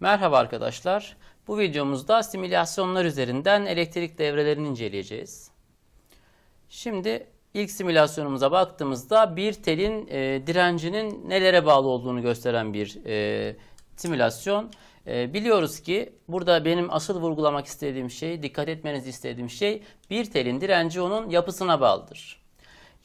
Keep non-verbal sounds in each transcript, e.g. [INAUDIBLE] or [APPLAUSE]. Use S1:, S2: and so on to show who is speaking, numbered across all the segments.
S1: Merhaba arkadaşlar. Bu videomuzda simülasyonlar üzerinden elektrik devrelerini inceleyeceğiz. Şimdi ilk simülasyonumuza baktığımızda bir telin e, direncinin nelere bağlı olduğunu gösteren bir e, simülasyon. E, biliyoruz ki burada benim asıl vurgulamak istediğim şey, dikkat etmenizi istediğim şey bir telin direnci onun yapısına bağlıdır.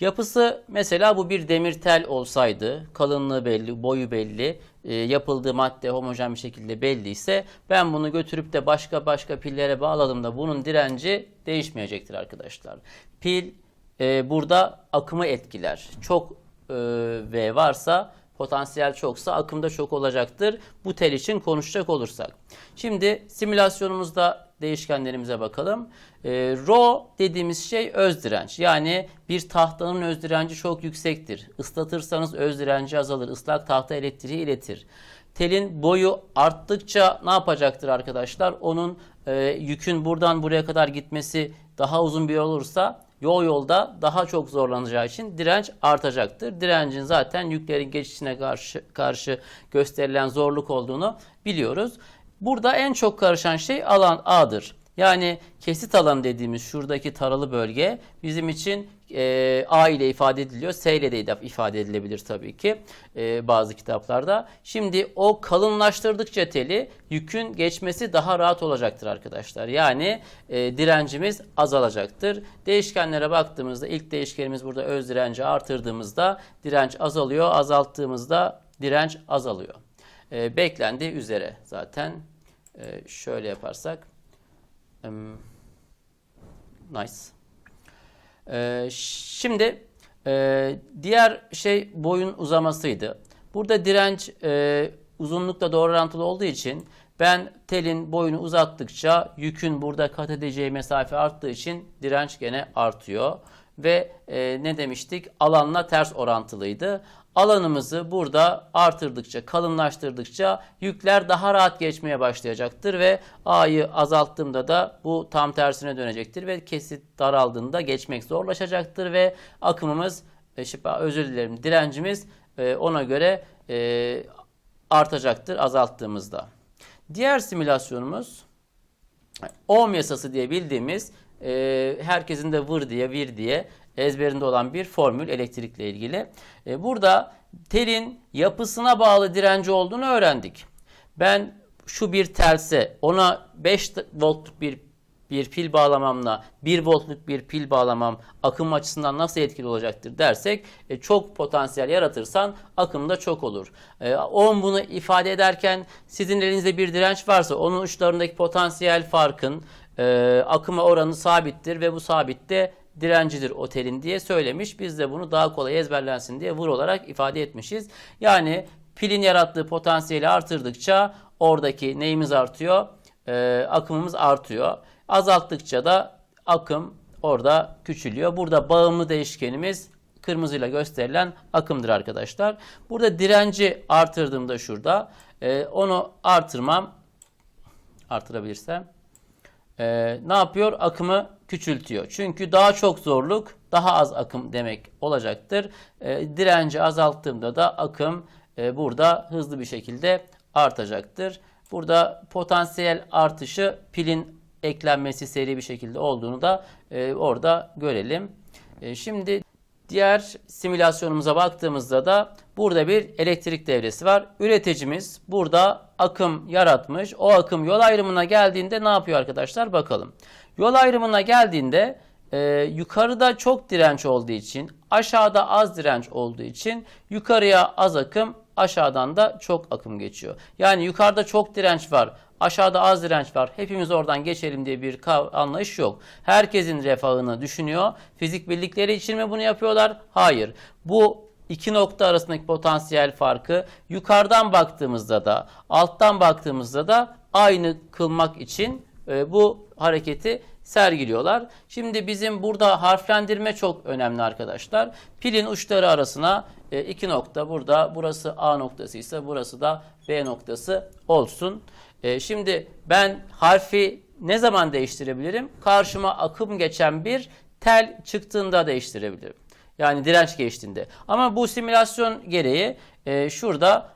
S1: Yapısı mesela bu bir demir tel olsaydı, kalınlığı belli, boyu belli, e, yapıldığı madde homojen bir şekilde belli ise ben bunu götürüp de başka başka pillere bağladığımda bunun direnci değişmeyecektir arkadaşlar. Pil e, burada akımı etkiler. Çok e, V varsa potansiyel çoksa akımda çok olacaktır. Bu tel için konuşacak olursak. Şimdi simülasyonumuzda değişkenlerimize bakalım. E, Rho dediğimiz şey öz direnç. Yani bir tahtanın öz direnci çok yüksektir. Islatırsanız öz direnci azalır. Islak tahta elektriği iletir. Telin boyu arttıkça ne yapacaktır arkadaşlar? Onun e, yükün buradan buraya kadar gitmesi daha uzun bir yol olursa yol yolda daha çok zorlanacağı için direnç artacaktır. Direncin zaten yüklerin geçişine karşı, karşı gösterilen zorluk olduğunu biliyoruz. Burada en çok karışan şey alan A'dır. Yani kesit alanı dediğimiz şuradaki taralı bölge bizim için e, A ile ifade ediliyor. S ile de ifade edilebilir tabii ki e, bazı kitaplarda. Şimdi o kalınlaştırdıkça teli yükün geçmesi daha rahat olacaktır arkadaşlar. Yani e, direncimiz azalacaktır. Değişkenlere baktığımızda ilk değişkenimiz burada öz direnci artırdığımızda direnç azalıyor. Azalttığımızda direnç azalıyor. E, beklendiği üzere zaten e, şöyle yaparsak um, nice. Ee, şimdi e, diğer şey boyun uzamasıydı. Burada direnç e, uzunlukla doğru orantılı olduğu için ben telin boyunu uzattıkça yükün burada kat edeceği mesafe arttığı için direnç gene artıyor. Ve e, ne demiştik? Alanla ters orantılıydı. Alanımızı burada artırdıkça, kalınlaştırdıkça yükler daha rahat geçmeye başlayacaktır ve A'yı azalttığımda da bu tam tersine dönecektir ve kesit daraldığında geçmek zorlaşacaktır ve akımımız, e, özür dilerim, direncimiz e, ona göre e, artacaktır azalttığımızda. Diğer simülasyonumuz Ohm yasası diye bildiğimiz herkesin de vır diye vir diye ezberinde olan bir formül elektrikle ilgili. E, burada telin yapısına bağlı direnci olduğunu öğrendik. Ben şu bir telse ona 5 voltluk bir bir pil bağlamamla 1 voltluk bir pil bağlamam akım açısından nasıl etkili olacaktır dersek e, çok potansiyel yaratırsan akım da çok olur. E, bunu ifade ederken sizin elinizde bir direnç varsa onun uçlarındaki potansiyel farkın e, akıma oranı sabittir ve bu sabitte direncidir otelin diye söylemiş. Biz de bunu daha kolay ezberlensin diye vur olarak ifade etmişiz. Yani pilin yarattığı potansiyeli artırdıkça oradaki neyimiz artıyor? Ee, akımımız artıyor. Azalttıkça da akım orada küçülüyor. Burada bağımlı değişkenimiz kırmızıyla gösterilen akımdır arkadaşlar. Burada direnci artırdığımda şurada e, onu artırmam artırabilirsem e, ne yapıyor? Akımı küçültüyor. Çünkü daha çok zorluk daha az akım demek olacaktır. E, direnci azalttığımda da akım e, burada hızlı bir şekilde artacaktır. Burada potansiyel artışı pilin eklenmesi seri bir şekilde olduğunu da e, orada görelim. E, şimdi diğer simülasyonumuza baktığımızda da burada bir elektrik devresi var. Üreticimiz burada akım yaratmış. O akım yol ayrımına geldiğinde ne yapıyor arkadaşlar? Bakalım. Yol ayrımına geldiğinde e, yukarıda çok direnç olduğu için aşağıda az direnç olduğu için yukarıya az akım aşağıdan da çok akım geçiyor. Yani yukarıda çok direnç var aşağıda az direnç var hepimiz oradan geçelim diye bir anlayış yok. Herkesin refahını düşünüyor. Fizik bildikleri için mi bunu yapıyorlar? Hayır. Bu iki nokta arasındaki potansiyel farkı yukarıdan baktığımızda da alttan baktığımızda da aynı kılmak için e, bu hareketi sergiliyorlar. Şimdi bizim burada harflendirme çok önemli arkadaşlar. Pilin uçları arasına e, iki nokta burada burası A noktası ise burası da B noktası olsun. E, şimdi ben harfi ne zaman değiştirebilirim? Karşıma akım geçen bir tel çıktığında değiştirebilirim. Yani direnç geçtiğinde. Ama bu simülasyon gereği e, şurada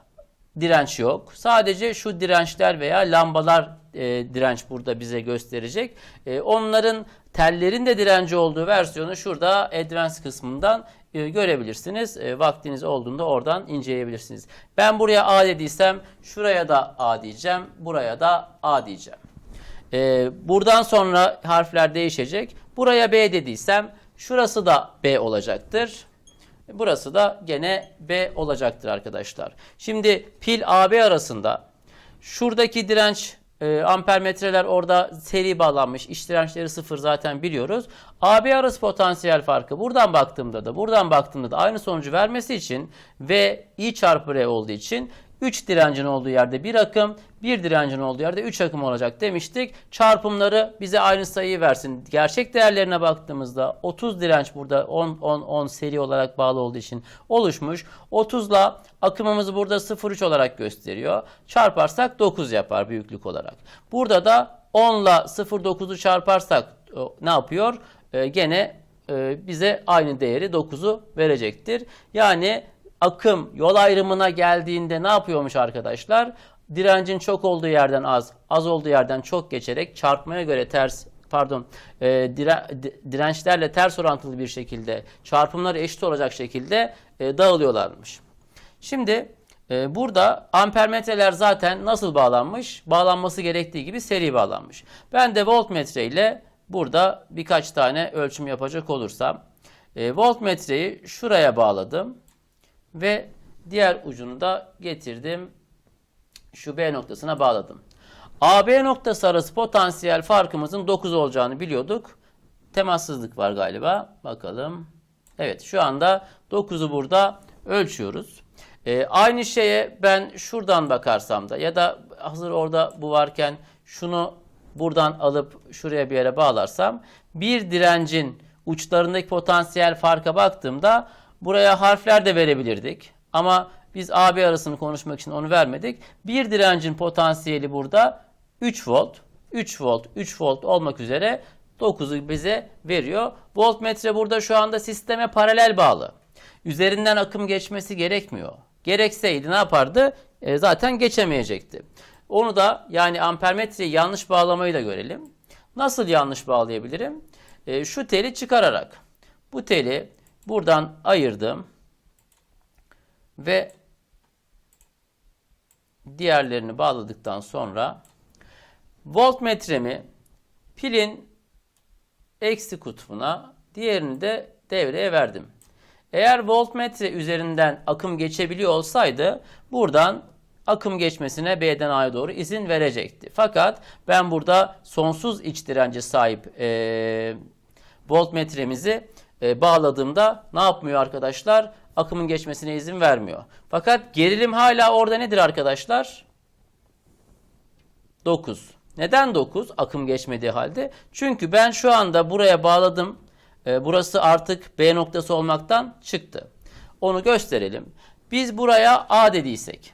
S1: direnç yok. Sadece şu dirençler veya lambalar e, direnç burada bize gösterecek. E, onların tellerin de direnci olduğu versiyonu şurada Advanced kısmından e, görebilirsiniz. E, vaktiniz olduğunda oradan inceleyebilirsiniz. Ben buraya A dediysem şuraya da A diyeceğim. Buraya da A diyeceğim. E, buradan sonra harfler değişecek. Buraya B dediysem şurası da B olacaktır. Burası da gene B olacaktır arkadaşlar. Şimdi pil AB arasında şuradaki direnç e, ampermetreler orada seri bağlanmış. İç dirençleri sıfır zaten biliyoruz. AB arası potansiyel farkı buradan baktığımda da buradan baktığımda da aynı sonucu vermesi için ve I çarpı R olduğu için 3 direncin olduğu yerde bir akım, bir direncin olduğu yerde 3 akım olacak demiştik. Çarpımları bize aynı sayıyı versin. Gerçek değerlerine baktığımızda 30 direnç burada 10 10 10 seri olarak bağlı olduğu için oluşmuş. 30 ile akımımızı burada 0,3 olarak gösteriyor. Çarparsak 9 yapar büyüklük olarak. Burada da 10 ile 0,9'u çarparsak e, ne yapıyor? E, gene e, bize aynı değeri 9'u verecektir. Yani akım yol ayrımına geldiğinde ne yapıyormuş arkadaşlar? Direncin çok olduğu yerden az, az olduğu yerden çok geçerek çarpmaya göre ters pardon e, dire, dirençlerle ters orantılı bir şekilde çarpımları eşit olacak şekilde e, dağılıyorlarmış. Şimdi e, burada ampermetreler zaten nasıl bağlanmış? Bağlanması gerektiği gibi seri bağlanmış. Ben de voltmetre ile burada birkaç tane ölçüm yapacak olursam e, voltmetreyi şuraya bağladım ve diğer ucunu da getirdim. Şu B noktasına bağladım. AB noktası arası potansiyel farkımızın 9 olacağını biliyorduk. Temassızlık var galiba. Bakalım. Evet şu anda 9'u burada ölçüyoruz. Ee, aynı şeye ben şuradan bakarsam da ya da hazır orada bu varken şunu buradan alıp şuraya bir yere bağlarsam bir direncin uçlarındaki potansiyel farka baktığımda Buraya harfler de verebilirdik. Ama biz AB arasını konuşmak için onu vermedik. Bir direncin potansiyeli burada 3 volt. 3 volt, 3 volt olmak üzere 9'u bize veriyor. Voltmetre burada şu anda sisteme paralel bağlı. Üzerinden akım geçmesi gerekmiyor. Gerekseydi ne yapardı? E, zaten geçemeyecekti. Onu da yani ampermetreyi yanlış bağlamayı da görelim. Nasıl yanlış bağlayabilirim? E, şu teli çıkararak. Bu teli Buradan ayırdım. Ve diğerlerini bağladıktan sonra voltmetremi pilin eksi kutbuna diğerini de devreye verdim. Eğer voltmetre üzerinden akım geçebiliyor olsaydı buradan akım geçmesine B'den A'ya doğru izin verecekti. Fakat ben burada sonsuz iç dirence sahip e, voltmetremizi e, bağladığımda ne yapmıyor arkadaşlar? Akımın geçmesine izin vermiyor. Fakat gerilim hala orada nedir arkadaşlar? 9. Neden 9? Akım geçmediği halde. Çünkü ben şu anda buraya bağladım. E, burası artık B noktası olmaktan çıktı. Onu gösterelim. Biz buraya A dediysek.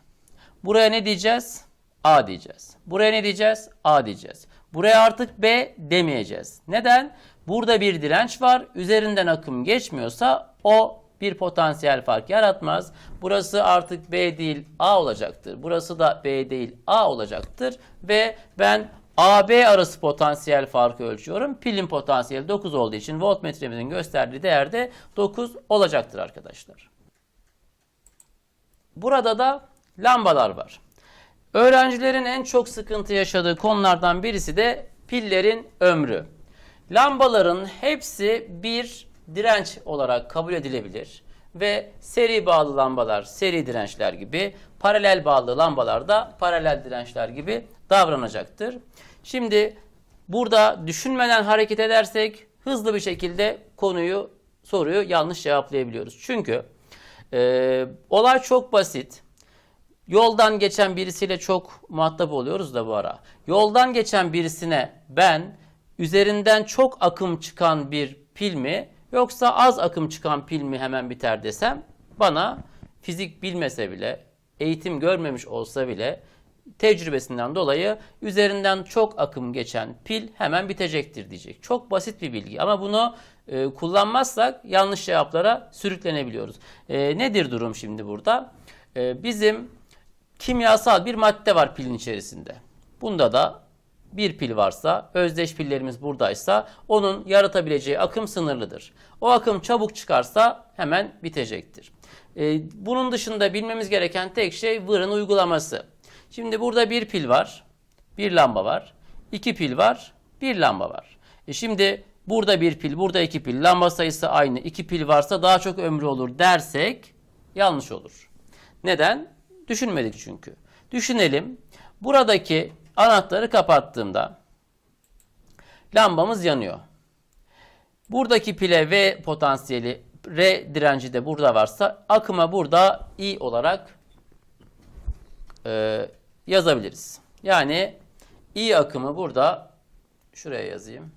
S1: Buraya ne diyeceğiz? A diyeceğiz. Buraya ne diyeceğiz? A diyeceğiz. Buraya artık B demeyeceğiz. Neden? Burada bir direnç var. Üzerinden akım geçmiyorsa o bir potansiyel fark yaratmaz. Burası artık B değil A olacaktır. Burası da B değil A olacaktır. Ve ben AB arası potansiyel farkı ölçüyorum. Pilin potansiyeli 9 olduğu için voltmetremizin gösterdiği değer de 9 olacaktır arkadaşlar. Burada da lambalar var. Öğrencilerin en çok sıkıntı yaşadığı konulardan birisi de pillerin ömrü. Lambaların hepsi bir direnç olarak kabul edilebilir ve seri bağlı lambalar seri dirençler gibi, paralel bağlı lambalar da paralel dirençler gibi davranacaktır. Şimdi burada düşünmeden hareket edersek hızlı bir şekilde konuyu, soruyu yanlış cevaplayabiliyoruz. Çünkü e, olay çok basit. Yoldan geçen birisiyle çok muhatap oluyoruz da bu ara. Yoldan geçen birisine ben üzerinden çok akım çıkan bir pil mi yoksa az akım çıkan pil mi hemen biter desem bana fizik bilmese bile eğitim görmemiş olsa bile tecrübesinden dolayı üzerinden çok akım geçen pil hemen bitecektir diyecek. Çok basit bir bilgi ama bunu e, kullanmazsak yanlış cevaplara sürüklenebiliyoruz. E, nedir durum şimdi burada? E, bizim kimyasal bir madde var pilin içerisinde. Bunda da bir pil varsa, özdeş pillerimiz buradaysa onun yaratabileceği akım sınırlıdır. O akım çabuk çıkarsa hemen bitecektir. Ee, bunun dışında bilmemiz gereken tek şey vırın uygulaması. Şimdi burada bir pil var, bir lamba var, iki pil var, bir lamba var. E şimdi burada bir pil, burada iki pil, lamba sayısı aynı, iki pil varsa daha çok ömrü olur dersek yanlış olur. Neden? Düşünmedik çünkü. Düşünelim. Buradaki anahtarı kapattığımda lambamız yanıyor. Buradaki pile V potansiyeli R direnci de burada varsa akıma burada I olarak e, yazabiliriz. Yani I akımı burada şuraya yazayım.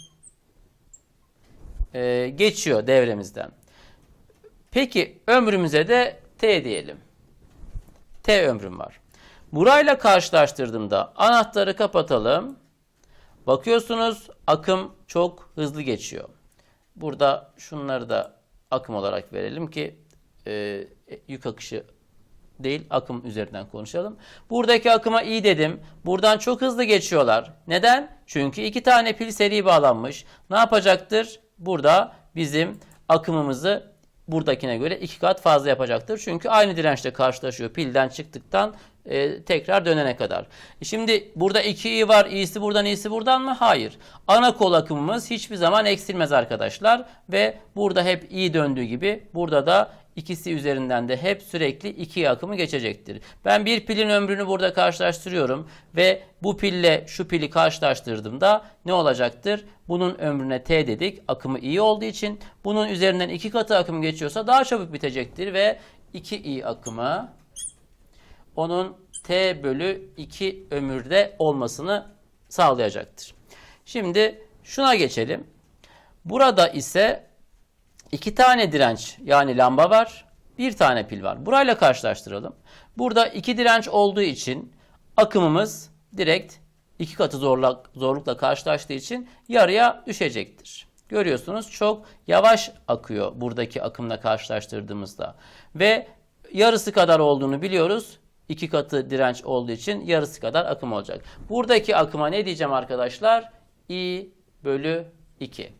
S1: E, geçiyor devremizden. Peki ömrümüze de T diyelim. T ömrüm var. Burayla karşılaştırdığımda anahtarı kapatalım. Bakıyorsunuz akım çok hızlı geçiyor. Burada şunları da akım olarak verelim ki e, yük akışı değil akım üzerinden konuşalım. Buradaki akıma iyi dedim. Buradan çok hızlı geçiyorlar. Neden? Çünkü iki tane pil seri bağlanmış. Ne yapacaktır? Burada bizim akımımızı buradakine göre iki kat fazla yapacaktır. Çünkü aynı dirençle karşılaşıyor pilden çıktıktan e, tekrar dönene kadar. E Şimdi burada 2i var. i'si buradan i'si buradan mı? Hayır. Ana kol akımımız hiçbir zaman eksilmez arkadaşlar. Ve burada hep i döndüğü gibi burada da ikisi üzerinden de hep sürekli 2 akımı geçecektir. Ben bir pilin ömrünü burada karşılaştırıyorum ve bu pille şu pili karşılaştırdığımda ne olacaktır? Bunun ömrüne t dedik. Akımı iyi olduğu için bunun üzerinden iki katı akım geçiyorsa daha çabuk bitecektir ve 2i akımı onun t bölü 2 ömürde olmasını sağlayacaktır. Şimdi şuna geçelim. Burada ise iki tane direnç yani lamba var. Bir tane pil var. Burayla karşılaştıralım. Burada iki direnç olduğu için akımımız direkt iki katı zorluk, zorlukla karşılaştığı için yarıya düşecektir. Görüyorsunuz çok yavaş akıyor buradaki akımla karşılaştırdığımızda. Ve yarısı kadar olduğunu biliyoruz. İki katı direnç olduğu için yarısı kadar akım olacak. Buradaki akıma ne diyeceğim arkadaşlar? I bölü 2.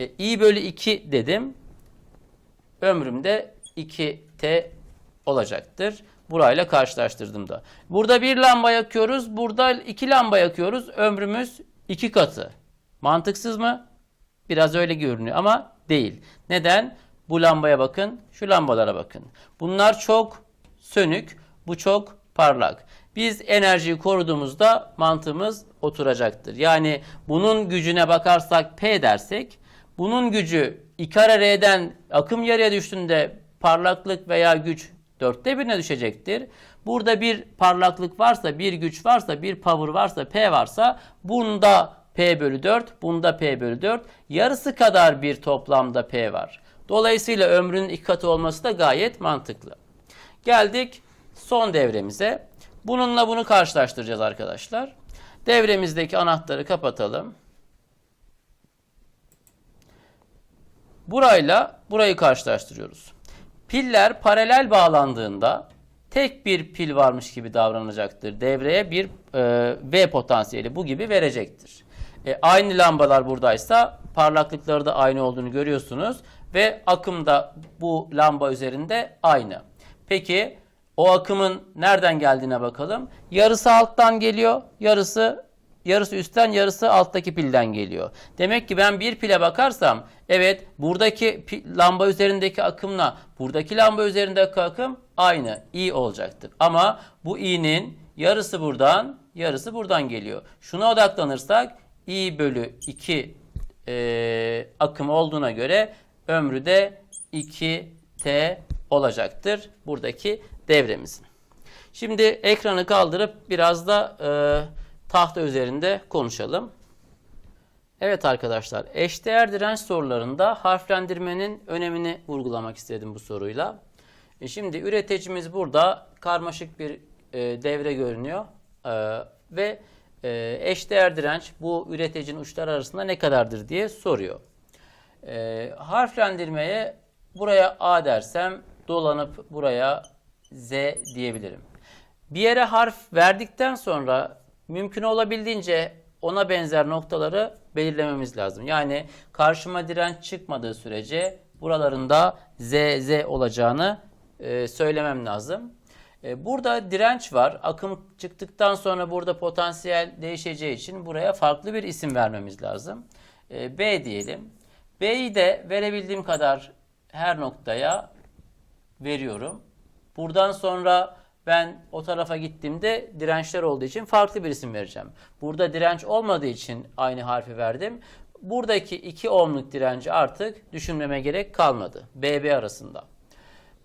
S1: E, I bölü 2 dedim. Ömrümde 2T olacaktır. Burayla karşılaştırdığımda. Burada bir lamba yakıyoruz. Burada iki lamba yakıyoruz. Ömrümüz iki katı. Mantıksız mı? Biraz öyle görünüyor ama değil. Neden? Bu lambaya bakın, şu lambalara bakın. Bunlar çok sönük, bu çok parlak. Biz enerjiyi koruduğumuzda mantığımız oturacaktır. Yani bunun gücüne bakarsak P dersek, bunun gücü 2 kare R'den akım yarıya düştüğünde parlaklık veya güç dörtte birine düşecektir. Burada bir parlaklık varsa, bir güç varsa, bir power varsa, P varsa bunda P bölü 4, bunda P bölü 4. Yarısı kadar bir toplamda P var. Dolayısıyla ömrünün iki katı olması da gayet mantıklı. Geldik son devremize. Bununla bunu karşılaştıracağız arkadaşlar. Devremizdeki anahtarı kapatalım. Burayla burayı karşılaştırıyoruz. Piller paralel bağlandığında tek bir pil varmış gibi davranacaktır. Devreye bir e, V potansiyeli bu gibi verecektir. E, aynı lambalar buradaysa parlaklıkları da aynı olduğunu görüyorsunuz ve akım da bu lamba üzerinde aynı. Peki o akımın nereden geldiğine bakalım. Yarısı alttan geliyor, yarısı yarısı üstten, yarısı alttaki pilden geliyor. Demek ki ben bir pile bakarsam evet buradaki lamba üzerindeki akımla buradaki lamba üzerindeki akım aynı i olacaktır. Ama bu i'nin yarısı buradan, yarısı buradan geliyor. Şuna odaklanırsak i bölü 2 e, akım olduğuna göre ömrü de 2t olacaktır buradaki devremizin. Şimdi ekranı kaldırıp biraz da e, tahta üzerinde konuşalım. Evet arkadaşlar, eşdeğer direnç sorularında harflendirmenin önemini vurgulamak istedim bu soruyla. E şimdi üreticimiz burada karmaşık bir e, devre görünüyor e, ve e, eşdeğer direnç bu üreticinin uçlar arasında ne kadardır diye soruyor. E, harflendirmeye buraya A dersem dolanıp buraya Z diyebilirim. Bir yere harf verdikten sonra mümkün olabildiğince ona benzer noktaları belirlememiz lazım. Yani karşıma direnç çıkmadığı sürece buralarında Z, Z olacağını e, söylemem lazım. E, burada direnç var. Akım çıktıktan sonra burada potansiyel değişeceği için buraya farklı bir isim vermemiz lazım. E, B diyelim. B'yi de verebildiğim kadar her noktaya veriyorum. Buradan sonra ben o tarafa gittiğimde dirençler olduğu için farklı bir isim vereceğim. Burada direnç olmadığı için aynı harfi verdim. Buradaki 2 ohmluk direnci artık düşünmeme gerek kalmadı. BB arasında.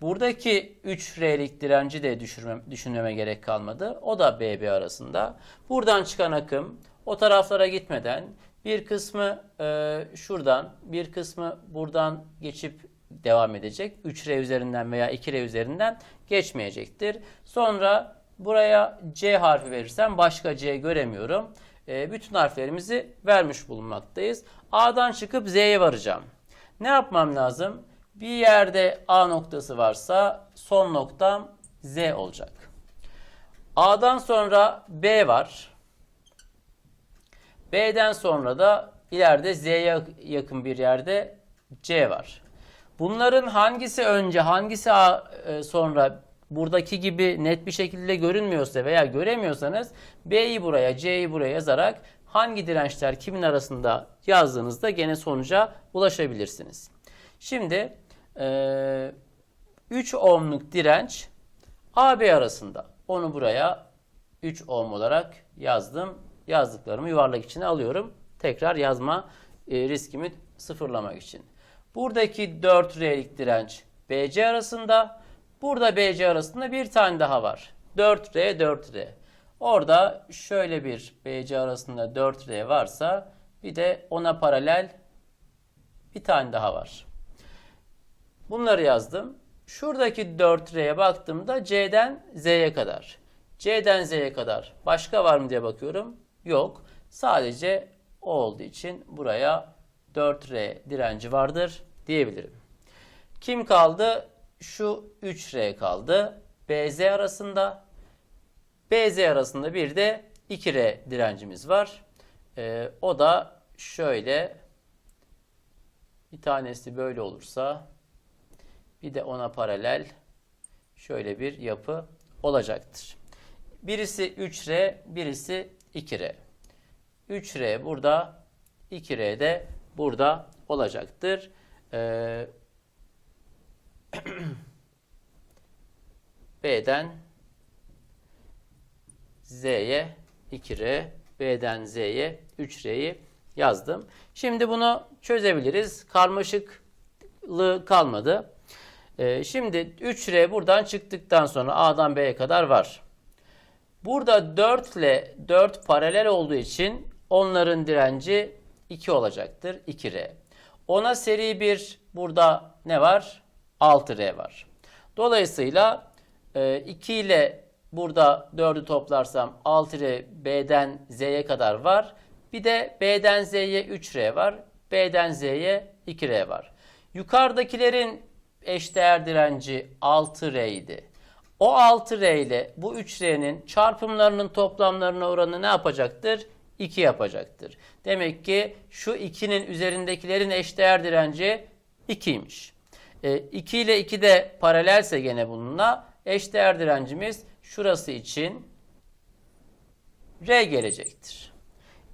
S1: Buradaki 3R'lik direnci de düşürmem, düşünmeme gerek kalmadı. O da BB arasında. Buradan çıkan akım o taraflara gitmeden bir kısmı e, şuradan, bir kısmı buradan geçip devam edecek. 3R üzerinden veya 2R üzerinden geçmeyecektir. Sonra buraya C harfi verirsem başka C göremiyorum. E, bütün harflerimizi vermiş bulunmaktayız. A'dan çıkıp Z'ye varacağım. Ne yapmam lazım? Bir yerde A noktası varsa son noktam Z olacak. A'dan sonra B var. B'den sonra da ileride Z'ye yakın bir yerde C var. Bunların hangisi önce hangisi e, sonra buradaki gibi net bir şekilde görünmüyorsa veya göremiyorsanız B'yi buraya C'yi buraya yazarak hangi dirençler kimin arasında yazdığınızda gene sonuca ulaşabilirsiniz. Şimdi e, 3 ohmluk direnç AB arasında. Onu buraya 3 ohm olarak yazdım. Yazdıklarımı yuvarlak içine alıyorum. Tekrar yazma e, riskimi sıfırlamak için. Buradaki 4R'lik direnç BC arasında. Burada BC arasında bir tane daha var. 4R, 4R. Orada şöyle bir BC arasında 4R varsa bir de ona paralel bir tane daha var. Bunları yazdım. Şuradaki 4R'ye baktığımda C'den Z'ye kadar. C'den Z'ye kadar başka var mı diye bakıyorum. Yok. Sadece o olduğu için buraya 4R direnci vardır diyebilirim. Kim kaldı? Şu 3R kaldı. BZ arasında. BZ arasında bir de 2R direncimiz var. Ee, o da şöyle bir tanesi böyle olursa bir de ona paralel şöyle bir yapı olacaktır. Birisi 3R, birisi 2R. 3R burada, 2R de burada olacaktır. Ee, [CLEARS THROAT] B'den Z'ye 2R, B'den Z'ye 3R'yi yazdım. Şimdi bunu çözebiliriz. Karmaşıklığı kalmadı. Ee, şimdi 3R buradan çıktıktan sonra A'dan B'ye kadar var. Burada 4 ile 4 paralel olduğu için onların direnci 2 olacaktır. 2R. Ona seri bir burada ne var? 6R var. Dolayısıyla 2 ile burada 4'ü toplarsam 6R B'den Z'ye kadar var. Bir de B'den Z'ye 3R var. B'den Z'ye 2R var. Yukarıdakilerin eşdeğer direnci 6R idi. O 6R ile bu 3R'nin çarpımlarının toplamlarına oranı ne yapacaktır? 2 yapacaktır. Demek ki şu 2'nin üzerindekilerin eşdeğer direnci 2'ymiş. E, 2 ile 2 de paralelse gene bununla eşdeğer direncimiz şurası için R gelecektir.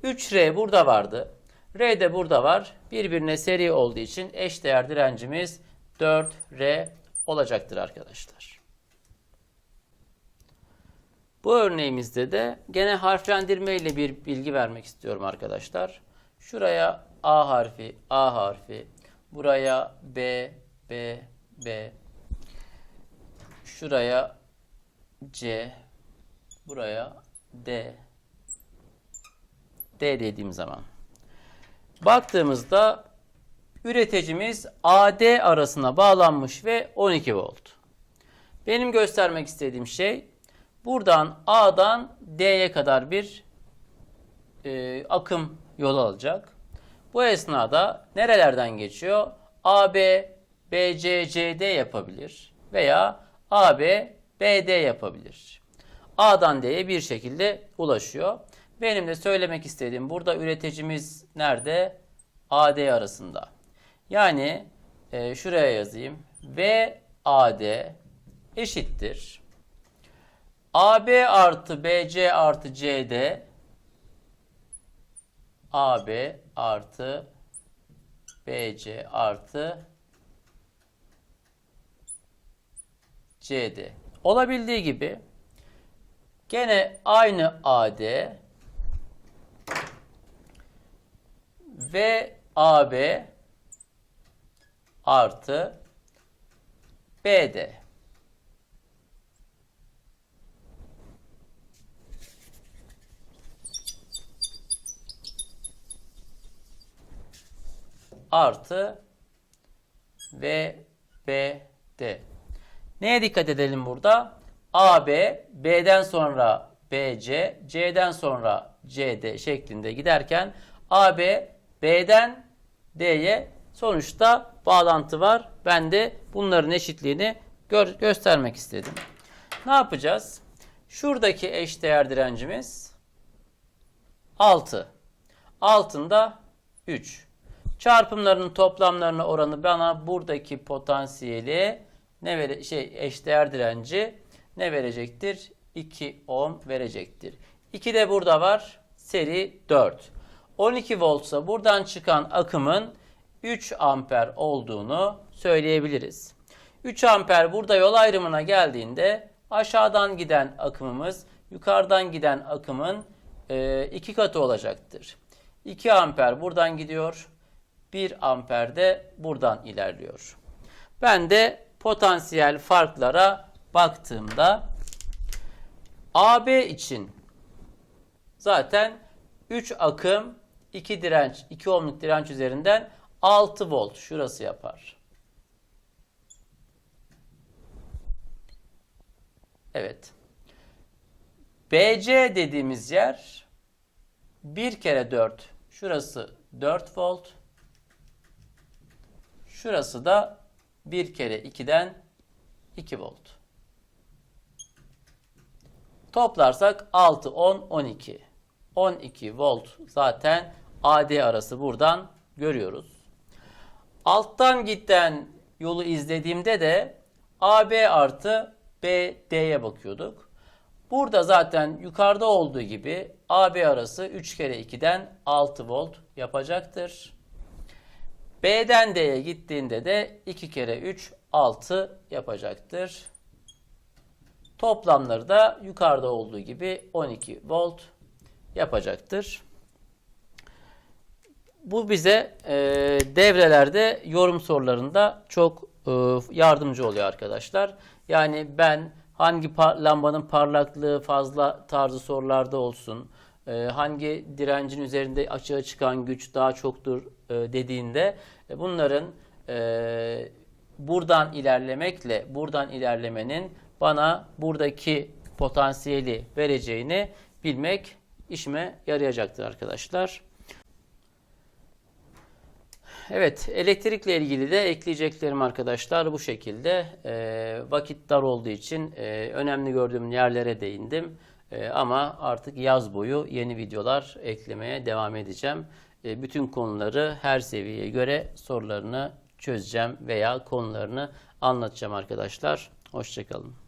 S1: 3R burada vardı. R de burada var. Birbirine seri olduğu için eşdeğer direncimiz 4R olacaktır arkadaşlar. Bu örneğimizde de gene harflendirme ile bir bilgi vermek istiyorum arkadaşlar. Şuraya A harfi, A harfi, buraya B, B, B, şuraya C, buraya D, D dediğim zaman. Baktığımızda üreticimiz AD arasına bağlanmış ve 12 volt. Benim göstermek istediğim şey buradan A'dan D'ye kadar bir e, akım yol alacak. Bu esnada nerelerden geçiyor? AB, BC, CD yapabilir veya AB, BD yapabilir. A'dan D'ye bir şekilde ulaşıyor. Benim de söylemek istediğim burada üreticimiz nerede? AD arasında. Yani e, şuraya yazayım. V AD eşittir. AB artı BC artı CD AB artı BC artı CD. Olabildiği gibi gene aynı AD ve AB artı BD. Artı V B D. Neye dikkat edelim burada? AB, B'den sonra BC, C'den sonra CD şeklinde giderken AB, B'den D'ye sonuçta bağlantı var. Ben de bunların eşitliğini gör göstermek istedim. Ne yapacağız? Şuradaki eşdeğer direncimiz 6. Altında 3. Çarpımlarının toplamlarına oranı bana buradaki potansiyeli ne vere şey eşdeğer direnci ne verecektir? 2 ohm verecektir. 2 de burada var. Seri 4. 12 voltsa buradan çıkan akımın 3 amper olduğunu söyleyebiliriz. 3 amper burada yol ayrımına geldiğinde aşağıdan giden akımımız yukarıdan giden akımın 2 katı olacaktır. 2 amper buradan gidiyor. 1 amper de buradan ilerliyor. Ben de potansiyel farklara baktığımda AB için zaten 3 akım 2 direnç 2 ohmluk direnç üzerinden 6 volt şurası yapar. Evet. BC dediğimiz yer 1 kere 4 şurası 4 volt. Şurası da 1 kere 2'den 2 volt. Toplarsak 6, 10, 12. 12 volt zaten AD arası buradan görüyoruz. Alttan giden yolu izlediğimde de AB artı BD'ye bakıyorduk. Burada zaten yukarıda olduğu gibi AB arası 3 kere 2'den 6 volt yapacaktır. B'den D'ye gittiğinde de 2 kere 3 6 yapacaktır. Toplamları da yukarıda olduğu gibi 12 volt yapacaktır. Bu bize e, devrelerde yorum sorularında çok e, yardımcı oluyor arkadaşlar. Yani ben hangi par lambanın parlaklığı fazla tarzı sorularda olsun, e, hangi direncin üzerinde açığa çıkan güç daha çoktur e, dediğinde e, bunların e, buradan ilerlemekle buradan ilerlemenin bana buradaki potansiyeli vereceğini bilmek işime yarayacaktır arkadaşlar. Evet, elektrikle ilgili de ekleyeceklerim arkadaşlar bu şekilde. E, vakit dar olduğu için e, önemli gördüğüm yerlere değindim. E, ama artık yaz boyu yeni videolar eklemeye devam edeceğim. E, bütün konuları her seviyeye göre sorularını çözeceğim veya konularını anlatacağım arkadaşlar. Hoşçakalın.